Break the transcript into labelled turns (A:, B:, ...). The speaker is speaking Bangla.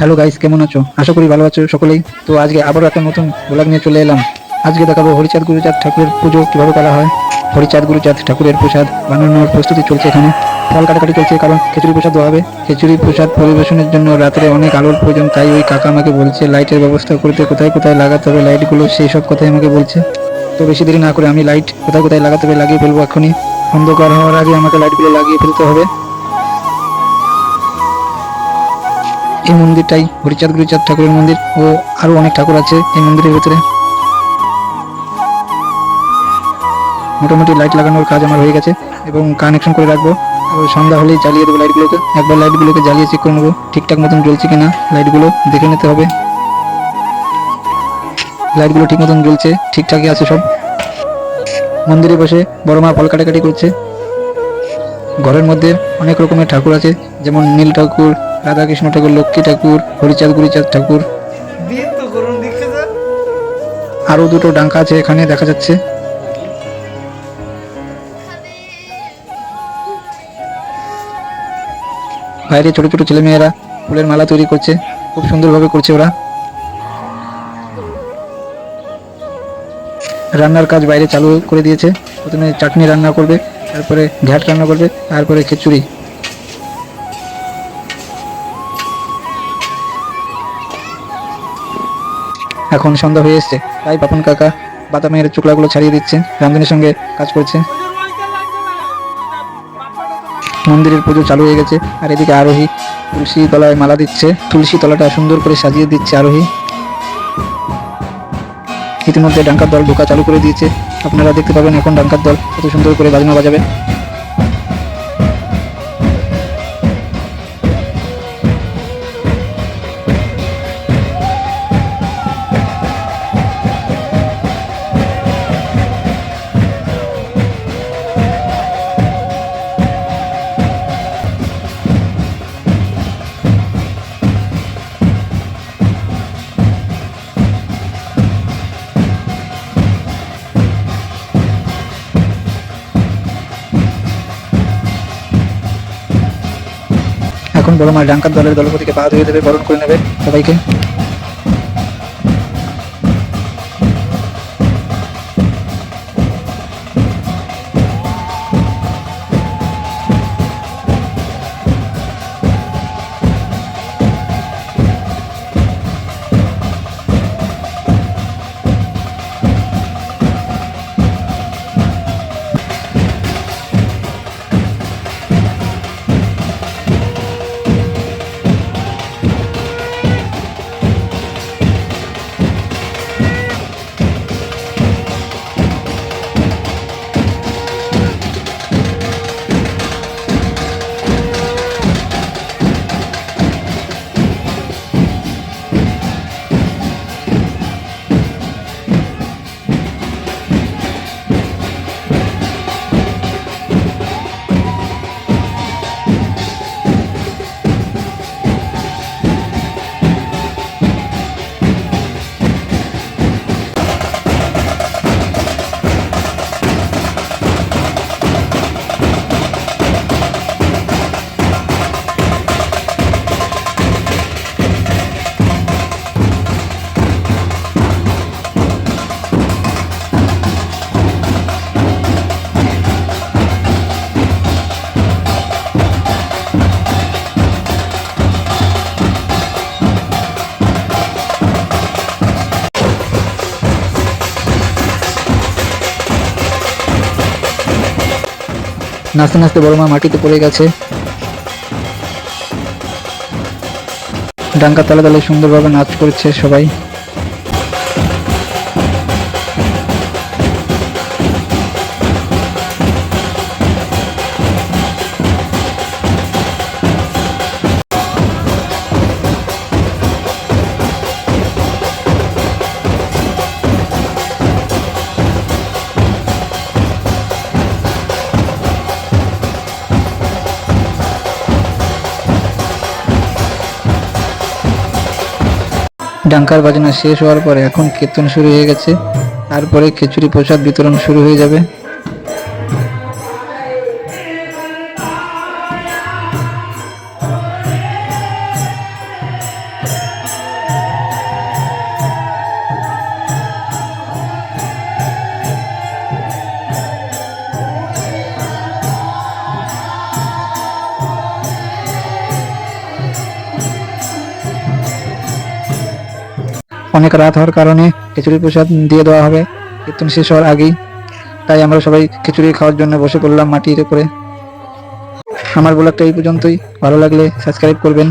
A: হ্যালো গাইস, কেমন আছো? আশা করি ভালো আছো সকলেই। তো আজকে আবারও একটা নতুন ব্লগ নিয়ে চলে এলাম। আজকে দেখাবো হরিচাঁদ গুরুচাঁদ ঠাকুরের পুজো কীভাবে করা হয়। হরিচাঁদ গুরুচাঁদ ঠাকুরের প্রসাদ বানানোর প্রস্তুতি চলছে এখানে। ফল কাটাকাটি চলছে, কারণ খিচুড়ি প্রসাদ দেওয়া হবে। খিচুড়ি প্রসাদ পরিবেশনের জন্য রাত্রে অনেক আলোর প্রয়োজন, তাই ওই কাকা আমাকে বলছে লাইটের ব্যবস্থা করতে কোথায় কোথায় লাগাতে হবে লাইটগুলো সেই সব কথাই আমাকে বলছে। তো বেশি দেরি না করে আমি লাইট কোথায় কোথায় লাগাতে হবে, লাগিয়ে ফেলব এখনই অন্ধকার হওয়ার আগে আমাকে লাইটগুলো লাগিয়ে ফেলতে হবে। এই মন্দিরটাই হরিচাঁদ গুরুচাঁদ ঠাকুরের মন্দির ও আরও অনেক ঠাকুর আছে এই মন্দিরের ভিতরে। মোটামুটি লাইট লাগানোর কাজ আমার হয়ে গেছে এবং কানেকশন করে রাখব। সন্ধ্যা হলেই জ্বালিয়ে দেবো লাইটগুলোকে একবার লাইটগুলোকে জ্বালিয়ে চেক করে নেব ঠিকঠাক মতন জ্বলছে কিনা লাইটগুলো দেখে নিতে হবে। লাইটগুলো ঠিক মতন জ্বলছে, ঠিকঠাকই আছে সব। মন্দিরে বসে বড় মা ফল কাটাকাটি করছে। ঘরের মধ্যে অনেক রকমের ঠাকুর আছে, যেমন নীল ঠাকুর রাধাকৃষ্ণ ঠাকুর, লক্ষ্মী ঠাকুর, হরিচাঁদ গুরিচাঁদ ঠাকুর। আরও দুটো ডাঙ্কা আছে এখানে, দেখা যাচ্ছে। বাইরে ছোট ছোট ছেলেমেয়েরা ফুলের মালা তৈরি করছে, খুব সুন্দরভাবে করছে ওরা। রান্নার কাজ বাইরে চালু করে দিয়েছে। প্রথমে চাটনি রান্না করবে, তারপরে ঘ্যাট রান্না করবে, তারপরে খিচুড়ি। এখন সন্ধ্যা হয়ে এসছে। তাই পাপন কাকা বাদামের চুকলাগুলো ছাড়িয়ে দিচ্ছে। রামধনের সঙ্গে কাজ করছে। মন্দিরের পুজো চালু হয়ে গেছে। আর এদিকে আরোহী তুলসী তলায় মালা দিচ্ছে। তুলসী তলাটা সুন্দর করে সাজিয়ে দিচ্ছে আরোহী। ইতিমধ্যে ডাঙ্কার দল ঢোকা চালু করে দিয়েছে। আপনারা দেখতে পাবেন এখন ডাঙ্কার দল কত সুন্দর করে বাজনা বাজাবে। বড় মা ডাঙ্কার দলের দলপতিকে পা ধুয়ে দেবে বরণ করে নেবে সবাইকে। নাচতে নাচতে বড় মা মাটিতে পড়ে গেছে। ডাঙ্কা তালে তালে সুন্দরভাবে নাচ করছে সবাই। ডাঙ্কার বাজনা শেষ হওয়ার পরে এখন কীর্তন শুরু হয়ে গেছে। তারপরে খিচুড়ি প্রসাদ বিতরণ শুরু হয়ে যাবে। অনেক রাত হওয়ার কারণে খিচুড়ি প্রসাদ দিয়ে দেওয়া হবে। কীর্তন শেষ হওয়ার আগেই। তাই আমরা সবাই খিচুড়ি খাওয়ার জন্য বসে পড়লাম মাটির উপরে আমার ব্লগটা এই পর্যন্তই। ভালো লাগলে সাবস্ক্রাইব করবেন।